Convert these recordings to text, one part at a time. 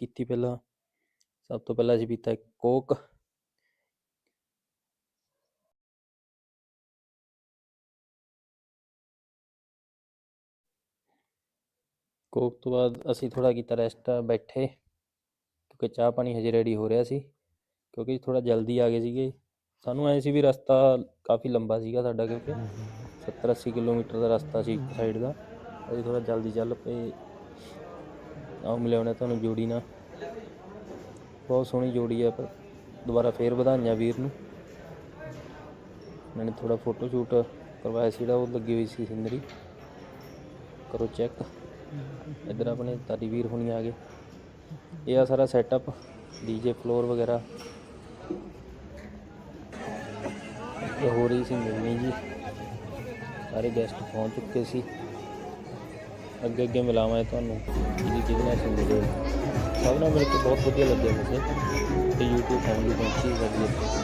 ਕੀਤੀ ਪਹਿਲਾਂ। ਸਭ ਤੋਂ ਪਹਿਲਾਂ ਅਸੀਂ ਪੀਤਾ ਕੋਕ। ਕੋਕ ਤੋਂ ਬਾਅਦ ਅਸੀਂ ਥੋੜਾ ਕੀਤਾ ਰੈਸਟ ਬੈਠੇ। ਕਿਉਂਕਿ ਚਾਹ ਪਾਣੀ ਹਜੇ ਰੈਡੀ ਹੋ ਰਿਹਾ ਸੀ। ਕਿਉਂਕਿ ਥੋੜਾ ਜਲਦੀ ਆ ਗਏ ਸੀਗੇ। ਸਾਨੂੰ ਐ ਸੀ ਵੀ ਰਸਤਾ ਕਾਫੀ ਲੰਬਾ ਸੀਗਾ ਸਾਡਾ ਕਿਉਂਕਿ 70 80 ਕਿਲੋਮੀਟਰ ਦਾ ਰਸਤਾ ਸੀ ਇੱਕ ਸਾਈਡ ਦਾ। ਅਸੀਂ ਥੋੜਾ ਜਲਦੀ ਚੱਲ ਪਏ। ਆਓ ਮਿਲਿਆਉਣੇ ਤੁਹਾਨੂੰ ਜੋੜੀ ਨਾਲ। ਬਹੁਤ ਸੋਹਣੀ ਜੋੜੀ ਆ ਪਰ ਦੁਬਾਰਾ ਫੇਰ ਵਧਾਈਆਂ ਵੀਰ ਨੂੰ। ਮੈंने ਥੋੜਾ ਫੋਟੋ ਸ਼ੂਟ ਕਰਵਾਇਆ ਸੀ ਜਿਹੜਾ ਉਹ ਲੱਗੀ ਹੋਈ ਸੀ ਸਿੰਦਰੀ। ਕਰੋ ਚੈੱਕ ਇੱਧਰ ਆਪਣੇ ਤਾਰੀ ਵੀਰ ਹੁਣੀ ਆ ਗਏ। ਇਹ ਆ ਸਾਰਾ ਸੈਟਅਪ ਡੀਜੇ ਫਲੋਰ ਵਗੈਰਾ। ਇਹ ਹੋ ਰਹੀ ਸੀ ਮਿਲਣੀ ਜੀ। ਸਾਰੇ ਗੈਸਟ ਪਹੁੰਚ ਚੁੱਕੇ ਸੀ। ਅੱਗੇ ਅੱਗੇ ਮਿਲਾਵਾਂ ਤੁਹਾਨੂੰ। ਜਿਹਦੀ ਜਿਹਦੇ ਨਾਲ ਅਸੀਂ ਮਿਲੇ ਸਭ ਨਾਲ ਮਿਲ ਕੇ ਬਹੁਤ ਵਧੀਆ ਲੱਗਿਆ ਵੈਸੇ। ਤੇ YouTube ਫੈਮਿਲੀ ਪਹੁੰਚੀ ਵਧੀਆ।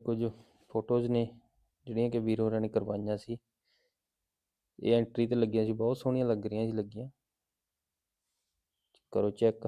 ਕੁਝ ਫੋਟੋਜ਼ ਨੇ, ਜਿਹੜੀਆਂ ਕਿ ਵੀਰ ਹੋਰਾਂ ਨੇ ਕਰਵਾਈਆਂ ਸੀ। ਇਹ ਐਂਟਰੀ ਤੇ ਲੱਗੀਆਂ ਸੀ ਬਹੁਤ ਸੋਹਣੀਆਂ ਲੱਗ ਰਹੀਆਂ ਸੀ ਲੱਗੀਆਂ। ਕਰੋ ਚੈੱਕ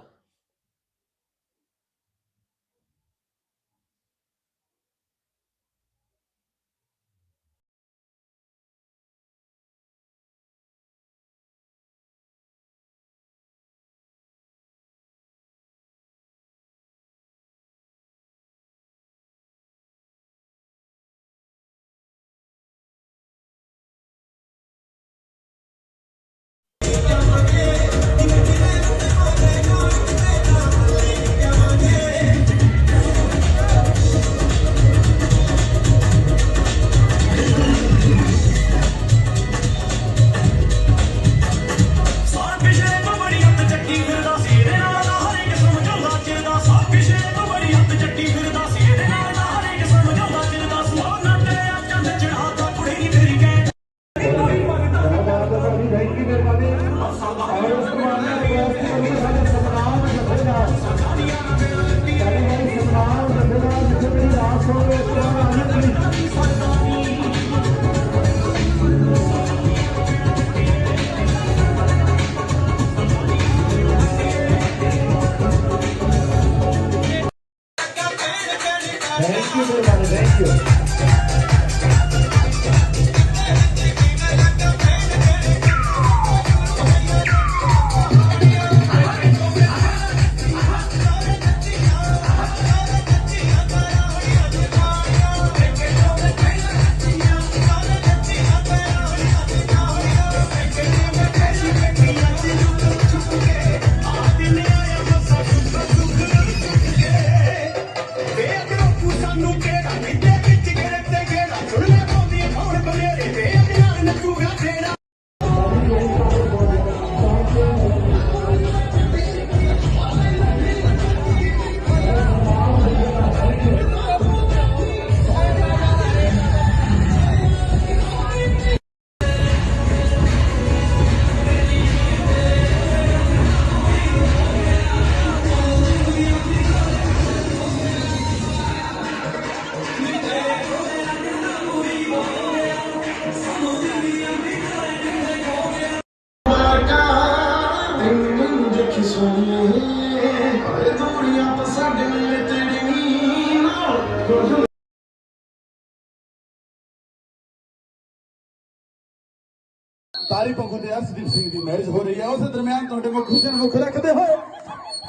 ਤਾਰੀ ਪੰਖੂ ਤੇ ਅਰਸ਼ਦੀਪ ਸਿੰਘ ਦੀ ਮੈਰਿਜ ਹੋ ਰਹੀ ਹੈ। ਉਸ ਦਰਮਿਆਨ ਤੁਹਾਡੇ ਕੋਲ ਖੁਸ਼ੀ ਨੂੰ ਰੱਖਦੇ ਹੋਏ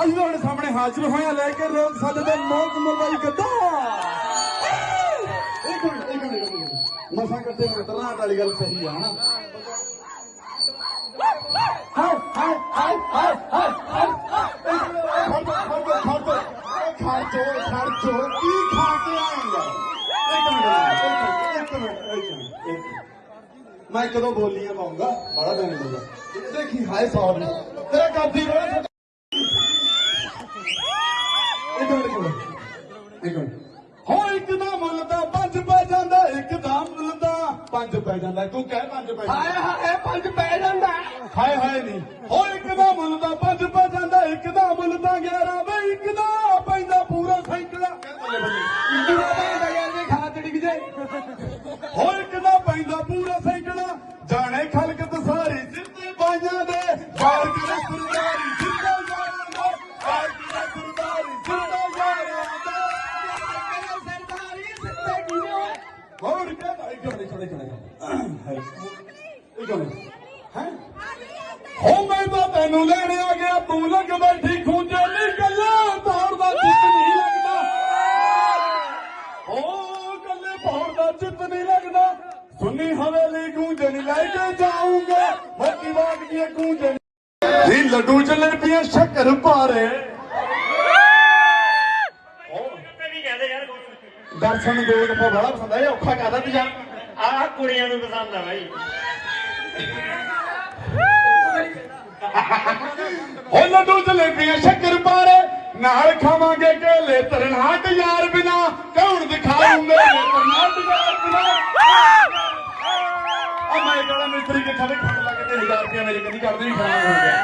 ਅਸੀਂ ਤੁਹਾਡੇ ਸਾਹਮਣੇ ਹਾਜ਼ਰ ਹੋਏ ਲੈ ਕੇ ਲੋਕ ਸਾਡੇ ਤੇ ਮੌਤ ਮਰਵਾਈ ਗੱਦਾ ਇੱਕ ਮਿੰਟ ਇੱਕ ਮਿੰਟ, ਇੱਕ ਕਰਦੇ ਹੋਏ ਤਰਨਾਟ ਵਾਲੀ ਗੱਲ ਸਹੀ ਹੈ ਹਨਾ? ਹਾਏ ਹਾਏ ਹਾਏ ਹਾਏ ਹਾਏ ਹਾਏ। ਖੜ ਕੀ ਖਾ ਕੇ ਆਏਂਗਾ ਇੱਕ ਮਿੰਟ ਇੱਕ ਮਿੰਟ ਇੱਕ ਮਿੰਟ। ਮੈਂ ਕਦੋਂ ਬੋਲੀਆਂ ਪਾਉਂਗਾ ਬੜਾ ਦਿਨ ਹੋਗਾ ਦੇਖੀ ਹਾਏ ਸਾਹਿਬ ਨੇ ਤੇਰਾ ਕਾਦੀ ਬੜਾ ਇੱਕ ਮਿੰਟ ਇੱਕ ਮਿੰਟ। ਇੱਕ ਮਿੰਟ। ਹੋ ਇੱਕ ਦਾ ਮੁੱਲ ਦਾ ਪੰਜ ਪੈ ਜਾਂਦਾ ਇੱਕ ਦਾ ਮੁੱਲ ਦਾ ਪੰਜ ਪੈ ਜਾਂਦਾ। ਤੂੰ ਕਹਿ ਪੰਜ ਪੈ ਹਾਏ ਹਾਏ ਪੰਜ ਪੈ ਜਾਂਦਾ। ਹਾਏ ਹਾਏ ਨਹੀਂ ਹੋ ਇੱਕ ਦਾ ਮੁੱਲ ਦਾ ਪੰਜ ਪੈ ਜਾਂਦਾ ਇੱਕ ਦਾ ਮੁੱਲ ਦਾ 11 ਵੇ ਇੱਕ ਦਾ ਪੈਂਦਾ ਪੂਰਾ ਸੈਂਕੜਾ ਪੈਂਦਾ ਯਾਰ ਜੇ ਹੋ ਇੱਕ ਦਾ ਪੈਂਦਾ ਪੂਰਾ ਜਾਣੇ ਖਲਕਤ ਸਾਰੀ ਸਿੱਧੇ ਬਾਈਆਂ ਦੇ। ਵਾਰ ਕਰੇ ਸਰਦਾਰੀ ਸਿੱਧਾ ਯਾਰਾਂ ਦਾ। ਵਾਰ ਕਰੇ ਸਰਦਾਰੀ ਸਿੱਧਾ ਯਾਰਾਂ ਦਾ। ਸਰਦਾਰੀ ਸਿੱਧੇ ਕਿਵੇਂ ਹੋਰ ਕਿਹਦਾ ਇੱਕ ਮਿੰਟ ਛੋੜੇ ਛੋੜੇ ਇੱਕ ਮਿੰਟ। ਹੈ? ਹੋ ਮੈਂ ਤਾਂ ਤੈਨੂੰ ਲੈਣ ਆ ਗਿਆ, ਤੂੰ ਲੱਗ ਬੈਠੀ ਖੂੰਜੇ ਨਹੀਂ ਗੱਲਾਂ ਤਾਰ ਦਾ ਚਿੱਤ ਨਹੀਂ ਲੱਗਦਾ। ਓ ਗੱਲੇ ਪਹਾੜ ਦਾ ਚਿੱਤ ਨਹੀਂ ਲੱਗਦਾ। ਸੁੰਨੀ ਹਵੇਲੀ ਲੈ ਕੇ ਜਾਊਂਗਾ। ਮੋਤੀ ਬਾਗ ਦੀ ਗੂੰਜਣ ਜੀ ਲੱਡੂ ਜਲੇਬੀਆਂ ਸ਼ੱਕਰ ਪਾਰੇ ਦਰਸ਼ਨ ਦੋ ਦਫਾ ਬੜਾ ਪਸੰਦ ਆਇਆ ਔਖਾ ਕਰਦਾ ਤੇ ਜਾਨ ਆਹ ਕੁੜੀਆਂ ਨੂੰ ਪਸੰਦ ਆ ਬਾਈ। ਹੋ ਲੱਡੂ ਜਲੇਬੀਆਂ ਸ਼ੱਕਰ ਪਾਰੇ ਨਾਲ ਖਾਵਾਂਗੇ ਕੇਲੇ ਤਰਨਾਟ ਯਾਰ ਬਿਨਾ। ਕੌਣ ਦਿਖਾਉਂਗੇ ਤਰਨਾਟ ਯਾਰ ਬਿਨਾ? ਆ ਮੈਂ ਕਹਿੰਦਾ ਮਿਸਤਰੀ ਕੇ ਖਾਵੇ ਖੱਟ ਲੱਗ ਤੇ 1000 ਰੁਪਏ ਮੇਰੇ ਕਦੀ ਕਰਦੇ, ਨਹੀਂ ਖਾਣਾ ਹੋ ਗਿਆ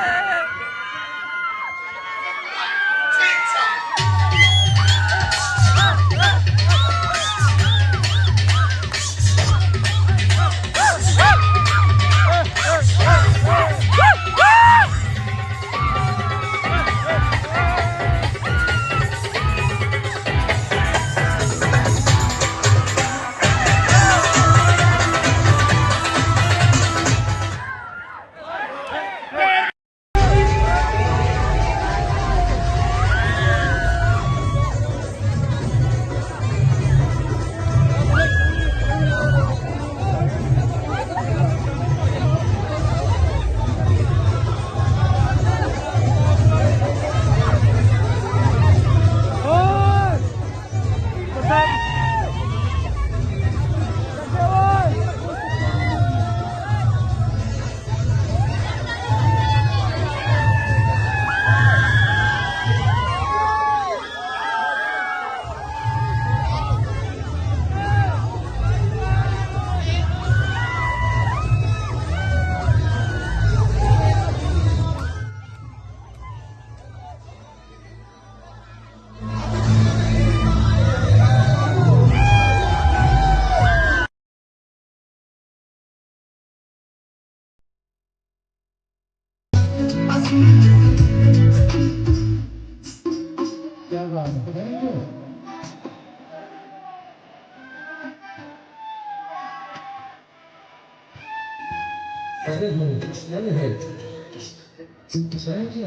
E agora? Vem, Três minutos, não me rei. Cinco, sete,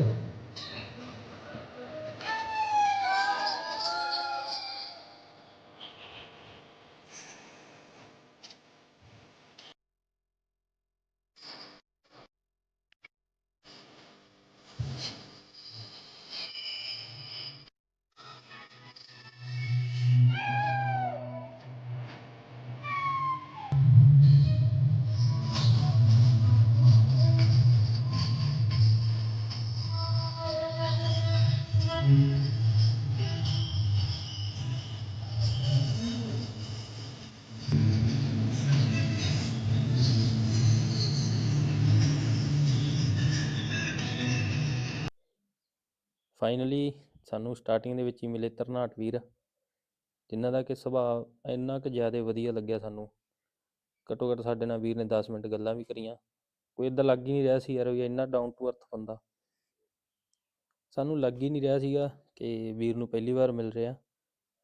finally ਸਾਨੂੰ ਸਟਾਰਟਿੰਗ ਦੇ ਵਿੱਚ ਹੀ ਮਿਲੇ ਤਰਨਾਟ ਵੀਰ ਜਿਨ੍ਹਾਂ ਦਾ ਕਿ ਸੁਭਾਅ ਇੰਨਾ ਕੁ ਜ਼ਿਆਦਾ ਵਧੀਆ ਲੱਗਿਆ ਸਾਨੂੰ। ਘੱਟੋ ਘੱਟ ਸਾਡੇ ਨਾਲ ਵੀਰ ਨੇ 10 ਮਿੰਟ ਗੱਲਾਂ ਵੀ ਕਰੀਆਂ। ਕੋਈ ਇਦਾਂ ਲੱਗ ਹੀ ਨਹੀਂ ਰਿਹਾ ਸੀ ਯਾਰ ਵੀ ਇੰਨਾ ਡਾਊਨ ਟੂ ਅਰਥ ਬੰਦਾ। ਸਾਨੂੰ ਲੱਗ ਹੀ ਨਹੀਂ ਰਿਹਾ ਸੀਗਾ ਕਿ ਵੀਰ ਨੂੰ ਪਹਿਲੀ ਵਾਰ ਮਿਲ ਰਿਹਾ।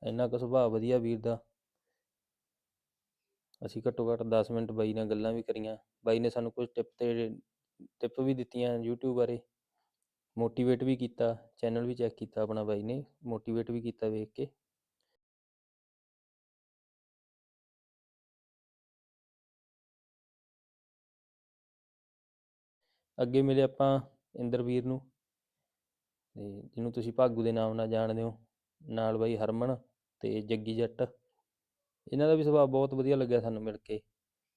ਇੰਨਾ ਕੁ ਸੁਭਾਅ ਵਧੀਆ ਵੀਰ ਦਾ। ਅਸੀਂ ਘੱਟੋ ਘੱਟ 10 ਮਿੰਟ ਬਾਈ ਨਾਲ ਗੱਲਾਂ ਵੀ ਕਰੀਆਂ। ਬਾਈ ਨੇ ਸਾਨੂੰ ਕੁਝ ਟਿਪ ਤੇ ਟਿਪ ਵੀ ਦਿੱਤੀਆਂ YouTube ਬਾਰੇ। ਮੋਟੀਵੇਟ ਵੀ ਕੀਤਾ ਚੈਨਲ ਵੀ ਚੈੱਕ ਕੀਤਾ ਆਪਣਾ ਬਾਈ ਨੇ ਮੋਟੀਵੇਟ ਵੀ ਕੀਤਾ ਵੇਖ ਕੇ। ਅੱਗੇ ਮਿਲੇ ਆਪਾਂ ਇੰਦਰਵੀਰ ਨੂੰ। ਤੇ ਜਿਹਨੂੰ ਤੁਸੀਂ ਭਾਗੂ ਦੇ ਨਾਮ ਨਾਲ ਜਾਣਦੇ ਹੋ ਨਾਲ ਬਾਈ ਹਰਮਨ ਤੇ ਜੱਗੀ ਜੱਟ। ਇਹਨਾਂ ਦਾ ਵੀ ਸੁਭਾਅ ਬਹੁਤ ਵਧੀਆ ਲੱਗਿਆ ਸਾਨੂੰ ਮਿਲ ਕੇ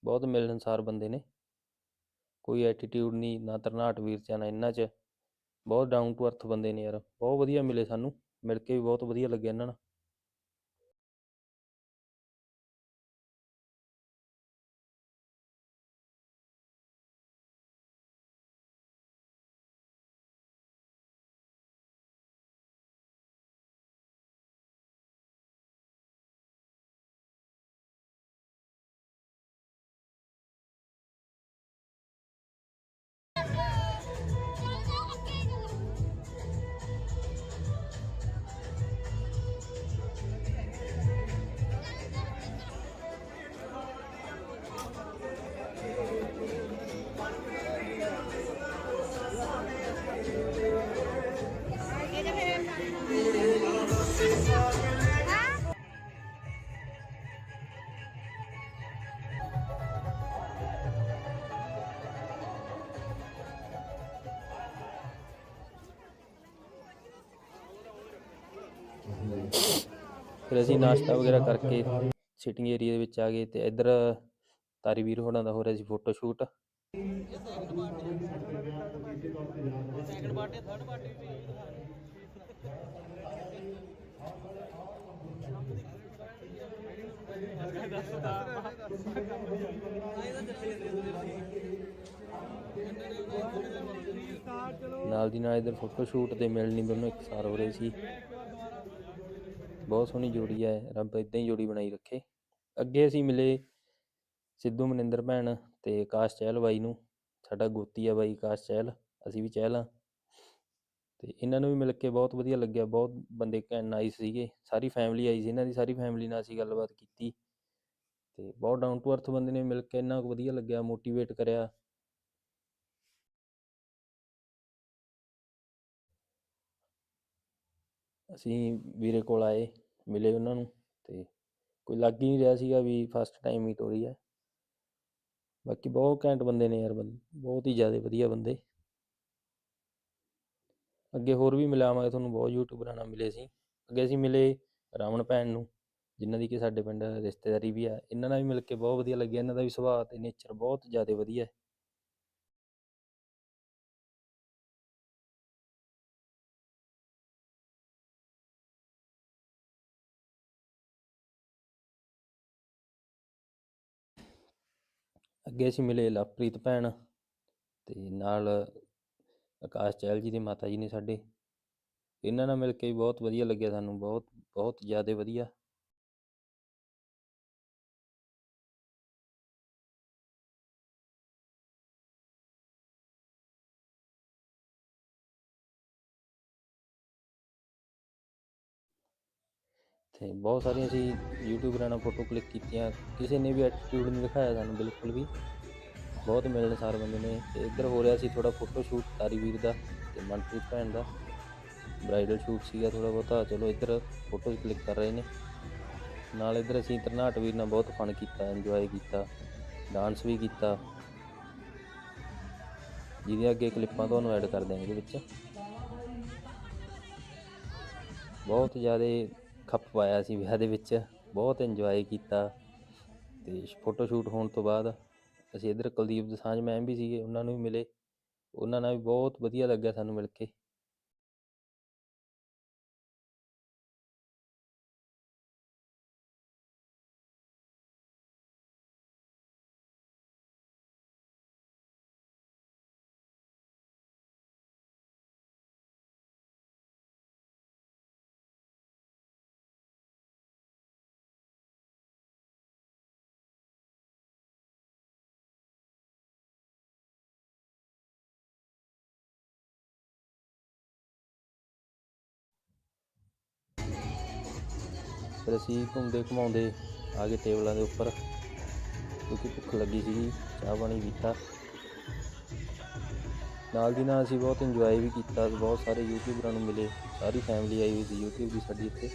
ਬਹੁਤ ਮਿਲਣਸਾਰ ਬੰਦੇ ਨੇ। ਕੋਈ ਐਟੀਟਿਊਡ ਨਹੀਂ ਨਾ ਤਰਨਾਟ ਵੀਰ ਚ ਆ, ਨਾ ਇਹਨਾਂ 'ਚ। ਬਹੁਤ ਡਾਊਨ ਟੂ ਅਰਥ ਬੰਦੇ ਨੇ ਯਾਰ, ਬਹੁਤ ਵਧੀਆ ਮਿਲੇ ਸਾਨੂੰ, ਮਿਲ ਕੇ ਵੀ ਬਹੁਤ ਵਧੀਆ ਲੱਗਿਆ ਇਹਨਾਂ ਨਾਲ। ਫਿਰ ਅਸੀਂ ਨਾਸ਼ਤਾ ਵਗੈਰਾ ਕਰਕੇ ਸਿਟਿੰਗ ਏਰੀਆ ਦੇ ਵਿੱਚ ਆ ਗਏ ਤੇ ਇੱਧਰ ਤਾਰੀ ਵੀਰ ਹੋਣਾ ਦਾ ਹੋ ਰਿਹਾ ਸੀ ਫੋਟੋ ਸ਼ੂਟ ਨਾਲ ਦੀ ਨਾਲ ਇੱਧਰ ਫੋਟੋ ਸ਼ੂਟ ਤੇ ਮਿਲਣੀ ਦੋਨੋਂ ਇੱਕ ਸਾਰ ਹੋ ਰਹੇ ਸੀ। ਬਹੁਤ ਸੋਹਣੀ ਜੋੜੀ ਹੈ ਰੱਬ ਇਦਾਂ ਹੀ ਜੋੜੀ ਬਣਾਈ ਰੱਖੇ। ਅੱਗੇ ਅਸੀਂ ਮਿਲੇ ਸਿੱਧੂ ਮਨਿੰਦਰ ਭੈਣ ਤੇ ਆਕਾਸ਼ ਚਹਿਲ ਬਾਈ ਨੂੰ, ਸਾਡਾ ਗੋਤੀ ਆ ਬਾਈ ਆਕਾਸ਼ ਚਹਿਲ, ਅਸੀਂ ਵੀ ਚਹਿਲ ਹਾਂ। ਤੇ ਇਹਨਾਂ ਨੂੰ ਵੀ ਮਿਲ ਕੇ ਬਹੁਤ ਵਧੀਆ ਲੱਗਿਆ, ਬਹੁਤ ਬੰਦੇ ਘੈਂਟ ਨਾਈਸ ਸੀਗੇ, ਸਾਰੀ ਫੈਮਿਲੀ ਆਈ ਸੀ, ਇਹਨਾਂ ਦੀ ਸਾਰੀ ਫੈਮਿਲੀ ਨਾਲ ਅਸੀਂ ਗੱਲਬਾਤ ਕੀਤੀ। ਤੇ ਬਹੁਤ ਡਾਊਨ ਟੂ ਅਰਥ ਬੰਦੇ ਨੇ ਮਿਲ ਕੇ ਇੰਨਾ ਕੁ ਵਧੀਆ ਲੱਗਿਆ ਮੋਟੀਵੇਟ ਕਰਿਆ। ਅਸੀਂ ਵੀਰੇ ਕੋਲ ਆਏ, ਮਿਲੇ ਉਹਨਾਂ ਨੂੰ ਤੇ ਕੋਈ ਲੱਗ ਹੀ ਨਹੀਂ ਰਿਹਾ ਸੀਗਾ ਵੀ ਫਸਟ ਟਾਈਮ ਮੀਟ ਹੋ ਰਹੀ ਹੈ। ਬਾਕੀ ਬਹੁਤ ਘੈਂਟ ਬੰਦੇ ਨੇ ਯਾਰ ਬੰ- ਬਹੁਤ ਹੀ ਜ਼ਿਆਦਾ ਵਧੀਆ ਬੰਦੇ। ਅੱਗੇ ਹੋਰ ਵੀ ਮਿਲਾਵਾਂਗੇ, ਤੁਹਾਨੂੰ ਬਹੁਤ ਯੂਟਿਊਬਰਾਂ ਨਾਲ ਮਿਲੇ ਸੀ। ਅੱਗੇ ਅਸੀਂ ਮਿਲੇ ਰਾਵਣ ਭੈਣ ਨੂੰ, ਜਿਨ੍ਹਾਂ ਦੀ ਕਿ ਸਾਡੇ ਪਿੰਡ ਰਿਸ਼ਤੇਦਾਰੀ ਵੀ ਆ। ਇਹਨਾਂ ਨਾਲ ਵੀ ਮਿਲ ਕੇ ਬਹੁਤ ਵਧੀਆ ਲੱਗਿਆ, ਇਹਨਾਂ ਦਾ ਵੀ ਸੁਭਾਅ ਤੇ ਨੇਚਰ ਬਹੁਤ ਜ਼ਿਆਦਾ ਵਧੀਆ ਹੈ। ਅੱਗੇ ਅਸੀਂ ਮਿਲੇ ਲਵਪ੍ਰੀਤ ਭੈਣ ਤੇ ਨਾਲ ਆਕਾਸ਼ ਚਹਿਲ ਜੀ ਦੇ ਮਾਤਾ ਜੀ ਨੇ ਸਾਡੇ। ਇਹਨਾਂ ਨਾਲ ਮਿਲ ਕੇ ਵੀ ਬਹੁਤ ਵਧੀਆ ਲੱਗਿਆ ਸਾਨੂੰ, ਬਹੁਤ ਬਹੁਤ ਜ਼ਿਆਦਾ ਵਧੀਆ। ਤੇ ਬਹੁਤ ਸਾਰੀਆਂ ਅਸੀਂ ਯੂਟਿਊਬਰਾਂ ਨਾਲ ਫੋਟੋ ਕਲਿੱਕ ਕੀਤੀਆਂ। ਕਿਸੇ ਨੇ ਵੀ ਐਟੀਟਿਊਡ ਨਹੀਂ ਦਿਖਾਇਆ ਸਾਨੂੰ ਬਿਲਕੁਲ ਵੀ। ਬਹੁਤ ਮਿਲਣਸਾਰ ਬੰਦੇ ਨੇ। ਤੇ ਇੱਧਰ ਹੋ ਰਿਹਾ ਸੀ ਥੋੜਾ ਫੋਟੋ ਸ਼ੂਟ ਤਾਰੀ ਵੀਰ ਦਾ ਤੇ ਮਨਪ੍ਰੀਤ ਭੈਣ ਦਾ। ਬ੍ਰਾਈਡਲ ਸ਼ੂਟ ਸੀਗਾ ਥੋੜਾ ਬਹੁਤਾ। ਚਲੋ ਇੱਧਰ ਫੋਟੋਜ਼ ਕਲਿੱਕ ਕਰ ਰਹੇ ਨੇ। ਨਾਲ ਇੱਧਰ ਅਸੀਂ ਤਰਨਾਟ ਵੀਰ ਨਾਲ ਬਹੁਤ ਫਨ ਕੀਤਾ ਇੰਜੋਏ ਕੀਤਾ ਡਾਂਸ ਵੀ ਕੀਤਾ। ਜਿਹਦੀਆਂ ਅੱਗੇ ਕਲਿੱਪਾਂ ਤੁਹਾਨੂੰ ਐਡ ਕਰ ਦਿਆਂਗੇ ਇਹਦੇ ਵਿੱਚ। ਬਹੁਤ ਜ਼ਿਆਦਾ ਖੱਪ ਪਾਇਆ ਸੀ ਵਿਆਹ ਦੇ ਵਿੱਚ, ਬਹੁਤ ਇੰਜੋਏ ਕੀਤਾ। ਤੇ ਫੋਟੋ ਸ਼ੂਟ ਹੋਣ ਤੋਂ ਬਾਅਦ ਅਸੀਂ ਇੱਧਰ ਕੁਲਦੀਪ ਦਸਾਂਝ ਮੈਮ ਵੀ ਸੀਗੇ, ਉਹਨਾਂ ਨੂੰ ਵੀ ਮਿਲੇ। ਉਹਨਾਂ ਨਾਲ ਵੀ ਬਹੁਤ ਵਧੀਆ ਲੱਗਿਆ ਸਾਨੂੰ ਮਿਲ ਕੇ। ਫਿਰ ਅਸੀਂ ਘੁੰਮਦੇ ਘੁਮਾਉਂਦੇ ਆ ਗਏ ਟੇਬਲਾਂ ਦੇ ਉੱਪਰ, ਕਿਉਂਕਿ ਭੁੱਖ ਲੱਗੀ ਸੀ, ਚਾਹ ਪਾਣੀ ਪੀਤਾ। ਨਾਲ ਦੀ ਨਾਲ ਅਸੀਂ ਬਹੁਤ ਇੰਜੋਏ ਵੀ ਕੀਤਾ, ਬਹੁਤ ਸਾਰੇ ਯੂਟਿਊਬਰਾਂ ਨੂੰ ਮਿਲੇ, ਸਾਰੀ ਫੈਮਿਲੀ ਆਈ ਹੋਈ ਸੀ ਯੂਟਿਊਬ ਦੀ ਸਾਡੀ ਇੱਥੇ।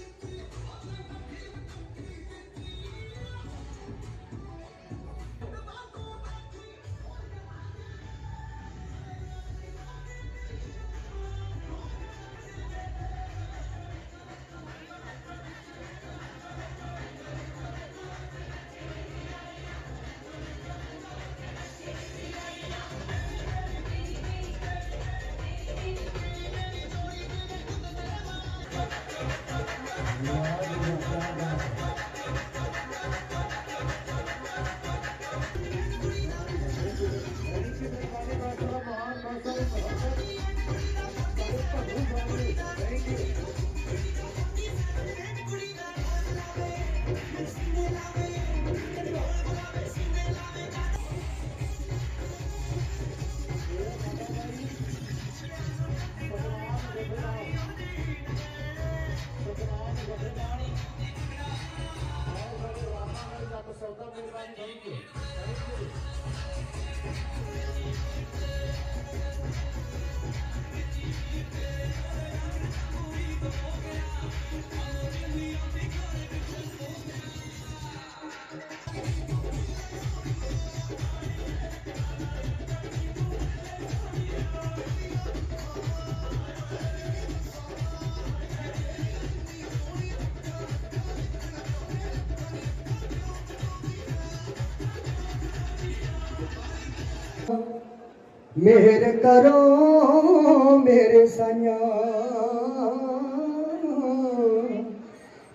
ਮਿਹਰ ਕਰੋ ਮੇਰੇ ਸਾਈਆਂ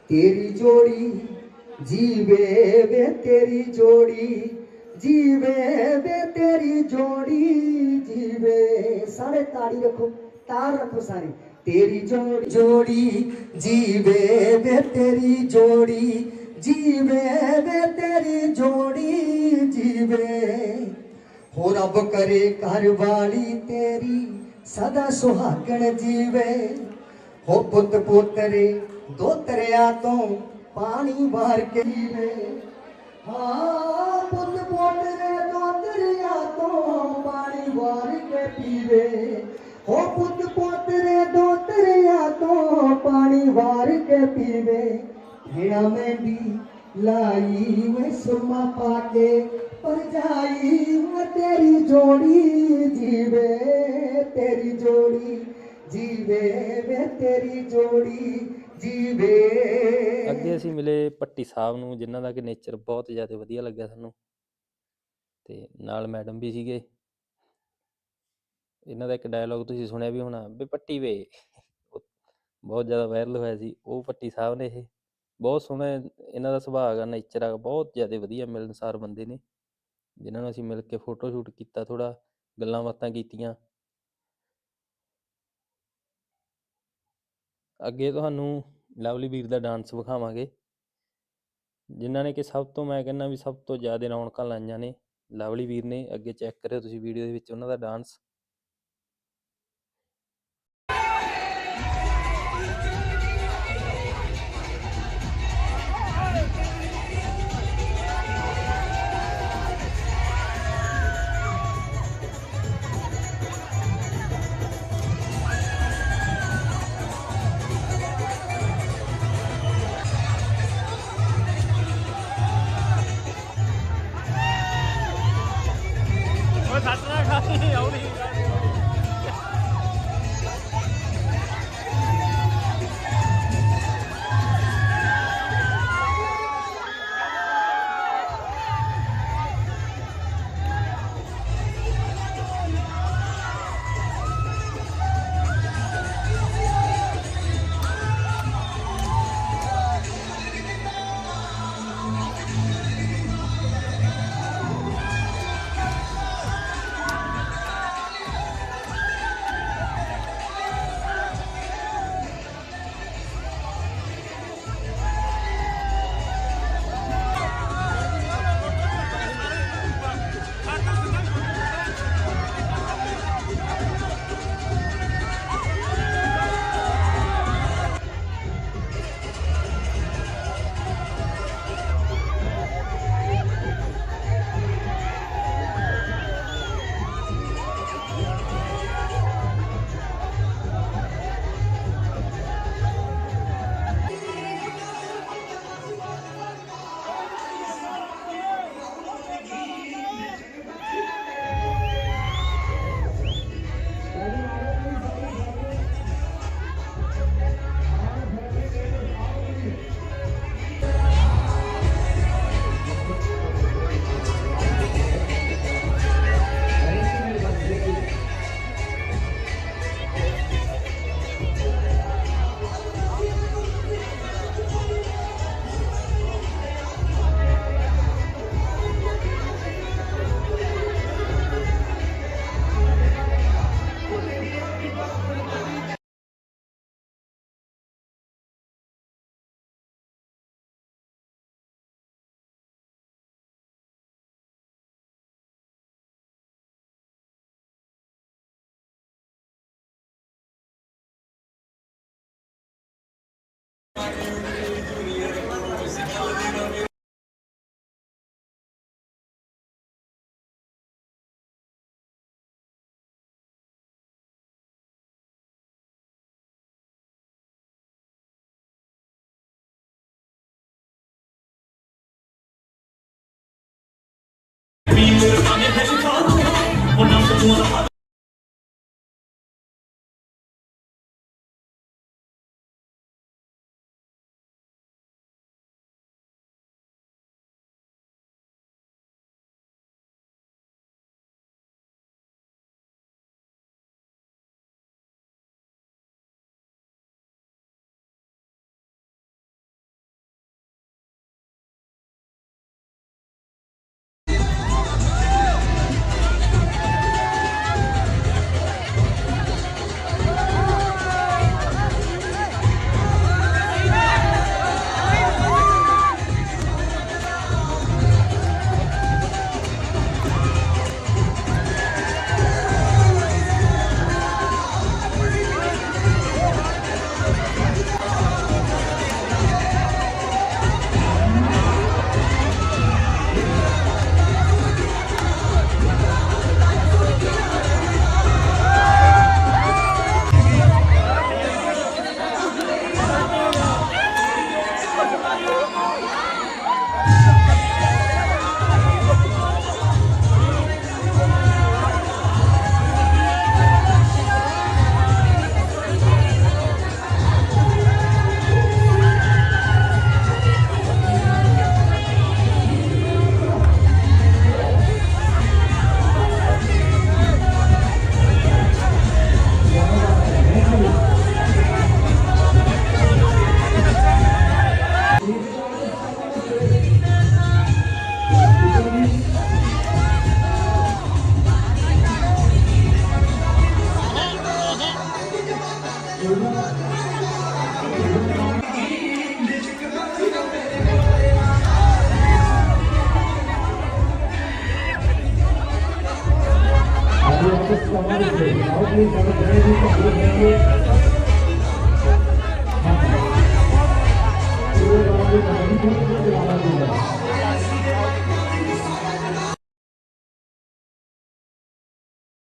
ਤੇਰੀ ਜੋੜੀ ਜੀਵੇ ਵੇ ਤੇਰੀ ਜੋੜੀ, ਜੀਵੇ ਵੇ ਤੇਰੀ ਜੋੜੀ, ਜੀਵੇ। ਸਾਰੇ ਤਾੜੀ ਰੱਖੋ, ਤਾਰ ਰੱਖੋ ਸਾਰੇ। ਤੇਰੀ ਜੋੜੀ ਜੋੜੀ, ਜੀਵੇ ਵੇ ਤੇਰੀ ਜੋੜੀ, ਜੀਵੇ ਵੇ ਤੇਰੀ ਜੋੜੀ, ਜੀਵੇ ਹੋ ਰੱਬ ਕਰੇ ਘਰ ਵਾਲੀ ਤੇਰੀ ਸਦਾ ਸੁਹਾਗਣ ਜੀਵੇ ਹੋ ਪੁੱਤ ਪੋਤਰੇ ਦੋਤਰਿਆ ਤੋਂ ਪਾਣੀ ਵਾਰ ਕੇ ਜੀਵੇ ਹਾਂ ਪੁੱਤ ਪੋਤਰੇ ਦੋਤਰਿਆ ਤੋਂ ਪਾਣੀ ਵਾਰ ਕੇ ਪੀਵੇ ਹੋ ਪੁੱਤ ਪੋਤਰੇ ਦੋਤਰਿਆ ਤੋਂ ਪਾਣੀ ਵਾਰ ਕੇ ਪੀਵੇ ਹਿਣਾ ਮੈਂ ਵੀ ਲਾਈ ਵੇ ਸੁਰਮਾ ਪਾ ਕੇ ਪਰ ਜਾਈ ਮੈਂ ਤੇਰੀ ਜੋੜੀ ਜੀਵੇ, ਤੇਰੀ ਜੋੜੀ ਜੀਵੇ ਵੇ, ਤੇਰੀ ਜੋੜੀ ਜੀਵੇ। ਅੱਗੇ ਅਸੀਂ ਮਿਲੇ ਪੱਟੀ ਸਾਹਿਬ ਨੂੰ, ਜਿਨ੍ਹਾਂ ਦਾ ਕਿ ਨੇਚਰ ਬਹੁਤ ਜ਼ਿਆਦਾ ਵਧੀਆ ਲੱਗਿਆ ਸਾਨੂੰ। ਤੇ ਨਾਲ ਮੈਡਮ ਵੀ ਸੀਗੇ। ਇਹਨਾਂ ਦਾ ਇੱਕ ਡਾਇਲੌਗ ਤੁਸੀਂ ਸੁਣਿਆ ਵੀ ਹੋਣਾ, ਵੀ ਪੱਟੀ ਵੇ ਬਹੁਤ ਜ਼ਿਆਦਾ ਵਾਇਰਲ ਹੋਇਆ ਸੀ, ਉਹ ਪੱਟੀ ਸਾਹਿਬ ਨੇ ਇਹ। ਬਹੁਤ ਸੋਹਣਾ ਇਹਨਾਂ ਦਾ ਸੁਭਾਅ ਆ ਨੇਚਰ ਆ ਬਹੁਤ ਜ਼ਿਆਦਾ ਵਧੀਆ ਮਿਲਣਸਾਰ ਬੰਦੇ ਨੇ। ਜਿਨ੍ਹਾਂ ਨੂੰ ਅਸੀਂ ਮਿਲ ਕੇ ਫੋਟੋ ਸ਼ੂਟ ਕੀਤਾ ਥੋੜਾ ਗੱਲਾਂ ਬਾਤਾਂ ਕੀਤੀਆਂ। ਅੱਗੇ ਤੁਹਾਨੂੰ ਲਵਲੀ ਵੀਰ ਦਾ ਡਾਂਸ ਵਿਖਾਵਾਂਗੇ, ਜਿਨ੍ਹਾਂ ਨੇ ਕਿ ਸਭ ਤੋਂ ਮੈਂ ਕਹਿੰਦਾ ਵੀ ਸਭ ਤੋਂ ਜ਼ਿਆਦਾ ਰੌਣਕਾਂ ਲਾਈਆਂ ਨੇ। ਲਵਲੀ ਵੀਰ ਨੇ ਅੱਗੇ ਚੈੱਕ ਕਰਿਓ ਤੁਸੀਂ ਵੀਡੀਓ ਦੇ ਵਿੱਚ ਉਹਨਾਂ ਦਾ ਡਾਂਸ ਉਹ